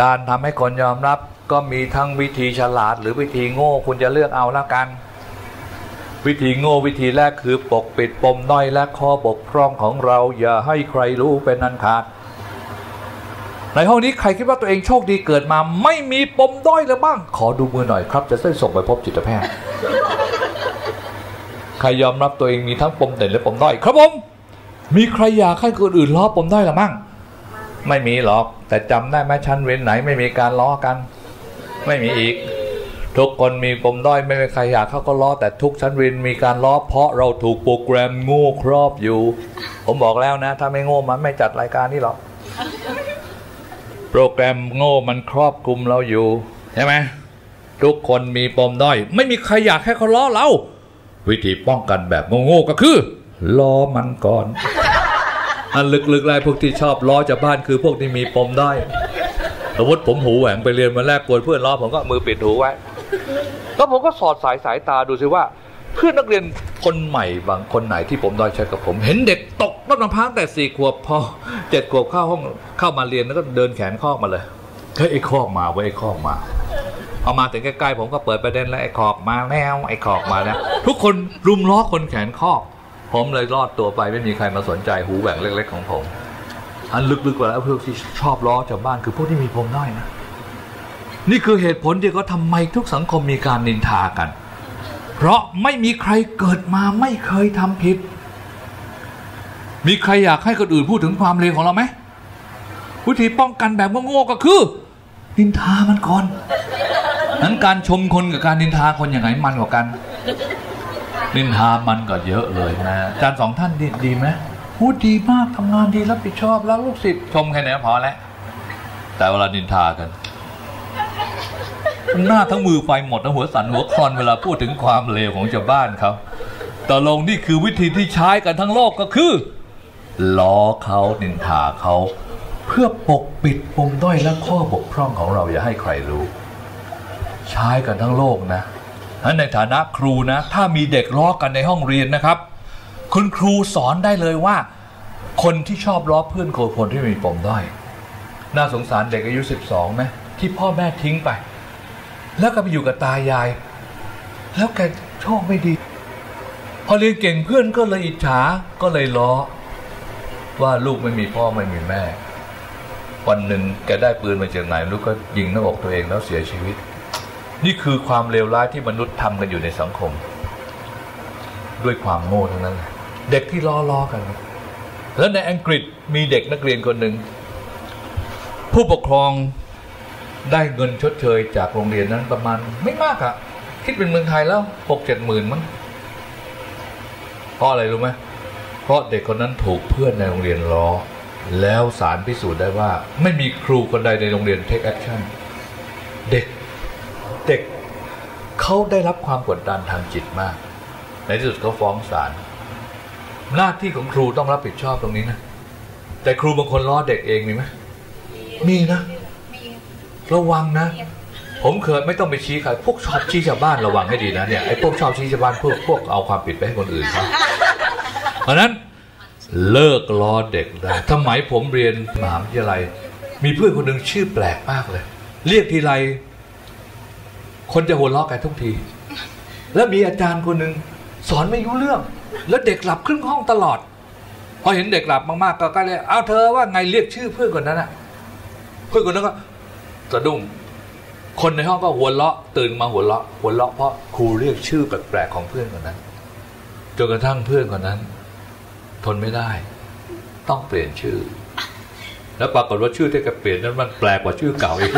การทำให้คนยอมรับก็มีทั้งวิธีฉลาดหรือวิธีโง่คุณจะเลือกเอาและกัน วิธีโง่วิธีแรกคือปกปิดปมด้อยและข้อบกพร่องของเรา อย่าให้ใครรู้เป็นอันขาดในห้องนี้ใครคิดว่าตัวเองโชคดีเกิดมา ไม่มีปมด้อยเลยบ้าง ขอดูมือหน่อยครับ จะได้ส่งไปพบจิตแพทย์ใครยอมรับตัวเองมีทั้งปมเด่นและปมด้อยครับผมมีใครอยากให้คนอื่นล้อปมด้อยหรือมั่ง ไม่มีหรอก แต่จำได้ไหมชั้นเว้นไหนไม่มีการล้อกัน ไม่มีอีก ทุกคนมีปมด้อยไม่มีใครอยากเขาก็ล้อแต่ทุกชั้นเรียนมีการล้อเพราะเราถูกโปรแกรมโง่ครอบอยู่ ผมบอกแล้วนะ ถ้าไม่โง่มันไม่จัดรายการนี้หรอกโปรแกรมโง่มันครอบคลุมเราอยู่ใช่ไหมทุกคนมีปมด้อย ไม่มีใครอยากให้เขาล้อเรา วิธีป้องกันแบบโง่ๆก็คือล้อมันก่อน อันลึกๆเลยพวกที่ชอบล้อจากบ้านคือพวกที่มีปมด้อยสมมติผมหูแหว่งไปเรียนมาแรกกวนเพื่อนล้อผมก็มือปิดหูไว้ แล้วผมก็สอดสายสายตาดูสิว่า เพื่อนนักเรียนคนใหม่บางคนไหนที่ผมด้อยใช้กับผม เห็นเด็กตกต้นมะพร้าวแต่สี่ขวบพอเจ็ดขวบเข้าห้องเข้ามาเรียนแล้วก็เดินแขนคอกมาเลยเฮ้ยไอ้คอกมาเว้ยไอ้คอกมาเอามาถึงใกล้ๆผมก็เปิดประเด็นแล้วไอ้ขอกมาแล้วไอ้ขอกมาแล้วทุกคนรุมล้อคนแขนคอก ผมเลยรอดตัวไปไม่มีใครมาสนใจหูแหว่งเล็ก ๆ ของผม อันลึกๆกว่าแล้วพวกที่ชอบล้อชาวบ้านคือพวกที่มีปมด้อยนะ นี่คือเหตุผลที่เขาทำไมทุกสังคมมีการนินทากัน เพราะไม่มีใครเกิดมาไม่เคยทำผิด มีใครอยากให้คนอื่นพูดถึงความเลวของเราไหมวิธีป้องกันแบบโง่ๆก็คือ นินทามันก่อนนั้นการชมคนกับการนินทาคนอย่างไหนมันกว่ากัน นินทามันก็เยอะเลยนะอาจารย์สองท่านดีดีไหมพูดดีมากทำงานดีรับผิดชอบแล้วลูกศิษย์ชมแค่นี้พอแล้วแต่เวลานินทากันหน้าทั้งมือไฟหมดทั้งหัวสั่นหัวคลอนเวลาพูดถึงความเลวของชาวบ้านเขาต่ลงนี่คือวิธีที่ใช้กันทั้งโลกก็คือล้อเขานินทาเขา เพื่อปกปิดปมด้อยและข้อบกพร่องของเราอย่าให้ใครรู้ ใช้กันทั้งโลกนะ นั้นในฐานะครูนะ ถ้ามีเด็กล้อกันในห้องเรียนนะครับ คุณครูสอนได้เลยว่า คนที่ชอบล้อเพื่อนคือคนที่มีปมด้อยน่าสงสารเด็กอายุ 12ไหมที่พ่อแม่ทิ้งไป แล้วก็ไปอยู่กับตายาย แล้วแกโชคไม่ดี พอเรียนเก่งเพื่อนก็เลยอิจฉาก็เลยล้อ ว่าลูกไม่มีพ่อไม่มีแม่ วันหนึ่งแกได้ปืนมาจากไหนไม่รู้ก็ยิงหน้าอกตัวเองแล้วเสียชีวิต นี่คือความเลวร้ายที่มนุษย์ทำกันอยู่ในสังคม ด้วยความโง่ทั้งนั้นเลยเด็กที่ล้อล้อกัน แล้วในอังกฤษมีเด็กนักเรียนคนหนึ่ง ผู้ปกครองได้เงินชดเชยจากโรงเรียนนั้นประมาณไม่มากอะคิดเป็นเมืองไทยแล้วหกเจ็ดหมื่นมั้งเพราะอะไรรู้ไหมเพราะเด็กคนนั้นถูกเพื่อนในโรงเรียนล้อ แล้วสารพิสูจน์ได้ว่า ไม่มีครูคนใดในโรงเรียน take action เด็กเด็ก เขาได้รับความกดดันทางจิตมาก ในที่สุดเขาฟ้องศาลหน้าที่ของครูต้องรับผิดชอบตรงนี้นะ แต่ครูบางคนล้อเด็กเองมีไหมมีนะระวังนะ ผมเคยไม่ต้องไปชี้ใครพวกชอบชี้ชาวบ้านระวังให้ดีนะเนี่ยไอ้พวกชอบชี้ชาวบ้านพวกพวกเอาความผิดไปให้คนอื่นเขาเพราะนั้นเลิกล้อเด็กได้สมัยผมเรียนมหาวิทยาลัย มีเพื่อนคนหนึ่งชื่อแปลกมากเลย เรียกทีไร คนจะหัวเราะกันทุกที แล้วมีอาจารย์คนหนึ่งสอนไม่รู้เรื่อง แล้วเด็กหลับครึ่งห้องตลอด พอเห็นเด็กหลับมากๆ ก็ก็เลยเอาเธอว่าไงเรียกชื่อเพื่อนคนนั้นอะเพื่อนคนนั้นก็สะดุ้งคนในห้องก็หัวเราะตื่นมาหัวเราะหัวเราะเพราะครูเรียกชื่อแปลกๆของเพื่อนคนนั้นจนกระทั่งเพื่อนคนนั้น ทนไม่ได้ ต้องเปลี่ยนชื่อ แล้วปรากฏว่าชื่อที่แกเปลี่ยนนั้นมันแปลกกว่าชื่อเก่าอีก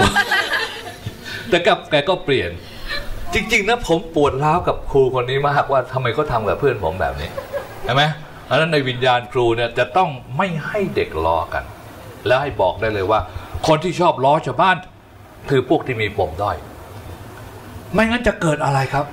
แต่กับแกก็เปลี่ยน จริง ๆ นะผมปวดร้าวกับครูคนนี้มากว่าทำไมเขาทำกับเพื่อนผมแบบนี้ใช่ไหมเพราะฉะนั้นในวิญญาณครูเนี่ยจะต้องไม่ให้เด็กล้อกัน แล้วให้บอกได้เลยว่า คนที่ชอบล้อชาวบ้าน คือพวกที่มีปมด้อย ไม่งั้นจะเกิดอะไรครับ